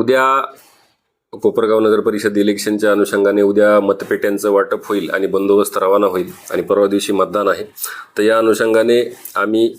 उद्या कोपरगाव नगर परिषद इलेक्शनच्या अनुषंगाने उद्या मतपेट्यांचं वाटप होईल आणि बंदोबस्त रवाना होईल आणि परवा दिवशी मतदान आहे. तर या अनुषंगाने आम्ही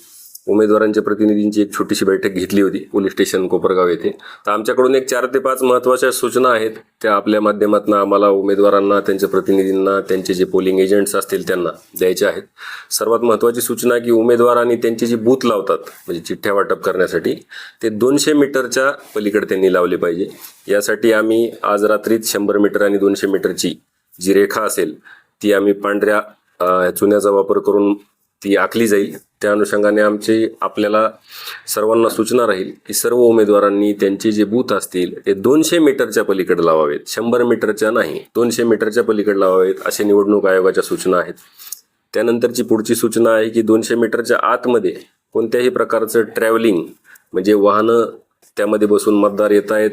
उमेदवारांच्या प्रतिनिधींची एक छोटीशी बैठक घेतली होती पोलीस स्टेशन कोपरगाव येथे. तर आमच्याकडून एक चार ते पाच महत्त्वाच्या सूचना आहेत त्या आपल्या माध्यमातून आम्हाला उमेदवारांना त्यांच्या प्रतिनिधींना त्यांचे जे पोलिंग एजंट्स असतील त्यांना द्यायच्या आहेत. सर्वात महत्त्वाची सूचना की उमेदवार आणि त्यांची जी बूथ लावतात म्हणजे चिठ्ठ्या वाटप करण्यासाठी ते दोनशे मीटरच्या पलीकडे त्यांनी लावले पाहिजे. यासाठी आम्ही आज रात्रीच शंभर मीटर आणि दोनशे मीटरची जी रेखा असेल ती आम्ही पांढऱ्या चुन्याचा वापर करून ती आखली जाईल. त्या अनुषंगाने आमची आपल्याला सर्वांना सूचना राहील की सर्व उमेदवारांनी त्यांचे जे बूथ असतील ते दोनशे मीटरच्या पलीकडे लावावेत. शंभर मीटरच्या नाही दोनशे मीटरच्या पलीकडे लावावेत असे निवडणूक आयोगाच्या सूचना आहेत. त्यानंतरची पुढची सूचना आहे की दोनशे मीटरच्या आतमध्ये कोणत्याही प्रकारचं ट्रॅव्हलिंग म्हणजे वाहनं त्यामध्ये बसून मतदार येत आहेत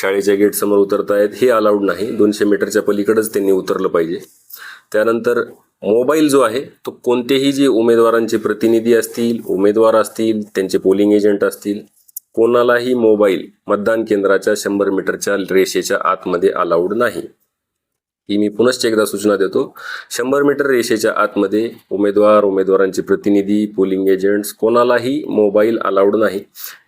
शाळेच्या गेटसमोर उतरत आहेत हे अलाउड नाही. दोनशे मीटरच्या पलीकडंच त्यांनी उतरलं पाहिजे. त्यानंतर मोबाईल जो आहे तो कोणतेही जे उमेदवारांचे प्रतिनिधी असतील उमेदवार असतील त्यांचे पोलिंग एजंट असतील कोणालाही मोबाईल मतदान केंद्राच्या शंभर मीटरच्या रेषेच्या आतमध्ये अलाउड नाही. ही मी पुनश्च एकदा सूचना देतो. शंभर मीटर रेषेच्या आतमध्ये उमेदवार उमेदवारांचे प्रतिनिधी पोलिंग एजंट्स कोणालाही मोबाईल अलाउड नाही.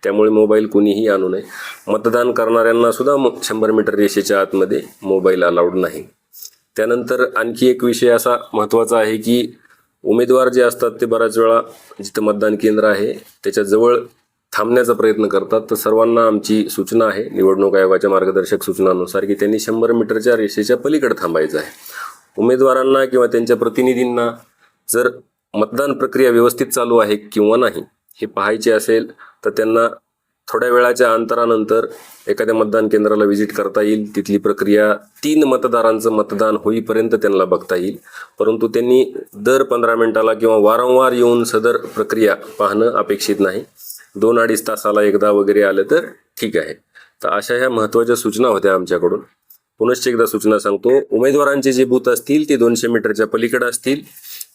त्यामुळे मोबाईल कुणीही आणू नये. मतदान करणाऱ्यांना सुद्धा म- शंभर मीटर रेषेच्या आतमध्ये मोबाईल अलाउड नाही. त्यानंतर आणखी एक विषय असा महत्त्वाचा आहे की उमेदवार जे असतात ते बऱ्याच वेळा जिथं मतदान केंद्र आहे त्याच्याजवळ थांबण्याचा प्रयत्न करतात. तर सर्वांना आमची सूचना आहे निवडणूक आयोगाच्या मार्गदर्शक सूचनानुसार की त्यांनी शंभर मीटरच्या रेषेच्या पलीकडे थांबायचं आहे. उमेदवारांना किंवा त्यांच्या प्रतिनिधींना जर मतदान प्रक्रिया व्यवस्थित चालू आहे किंवा नाही हे पाहायचे असेल तर त्यांना थोड्या वेळाच्या अंतरानंतर एखाद्या मतदान केंद्राला व्हिजिट करता येईल. तिथली प्रक्रिया तीन मतदारांचं मतदान होईपर्यंत त्यांना बघता येईल. परंतु त्यांनी दर पंधरा मिनिटाला किंवा वारंवार येऊन सदर प्रक्रिया पाहणं अपेक्षित नाही. दोन अडीच तासाला एकदा वगैरे आलं तर ठीक आहे. तर अशा ह्या महत्त्वाच्या सूचना होत्या आमच्याकडून. पुनश्च एकदा सूचना सांगतो. उमेदवारांचे जे बूथ असतील ते दोनशे मीटरच्या पलीकडे असतील.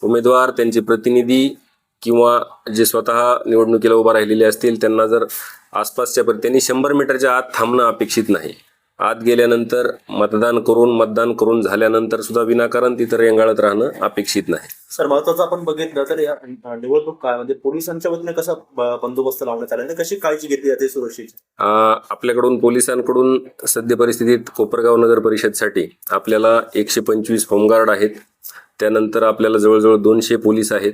उमेदवार त्यांचे प्रतिनिधी किंवा जे स्वतः निवडणुकीला उभा राहिलेले असतील त्यांना जर आसपासच्या पर- त्यांनी शंभर मीटरच्या आत थांबणं अपेक्षित नाही. आत गेल्यानंतर मतदान करून मतदान करून झाल्यानंतर सुद्धा विनाकारण तिथं रेंगाळत राहणं अपेक्षित नाही. सर महत्वाचं आपण बघितलं तर या निवडणूक काळामध्ये पोलिसांच्या वतीने कसा बंदोबस्त लावण्यात आला कशी काळजी घेतली जाते सुरक्षेची? आपल्याकडून पोलिसांकडून सद्य परिस्थितीत कोपरगाव नगर परिषदसाठी आपल्याला एकशे पंचवीस होमगार्ड आहेत. त्यानंतर आपल्याला जवळजवळ दोनशे पोलीस आहेत.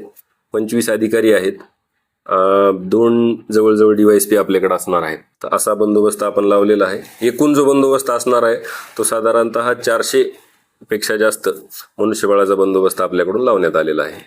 पंचवीस अधिकारी आहेत. दोन जवळजवळ डीवायस पी आपल्याकडे असणार आहेत. तर असा बंदोबस्त आपण लावलेला आहे. एकूण जो बंदोबस्त असणार आहे तो साधारणतः चारशे पेक्षा जास्त मनुष्यबळाचा बंदोबस्त आपल्याकडून लावण्यात आलेला आहे.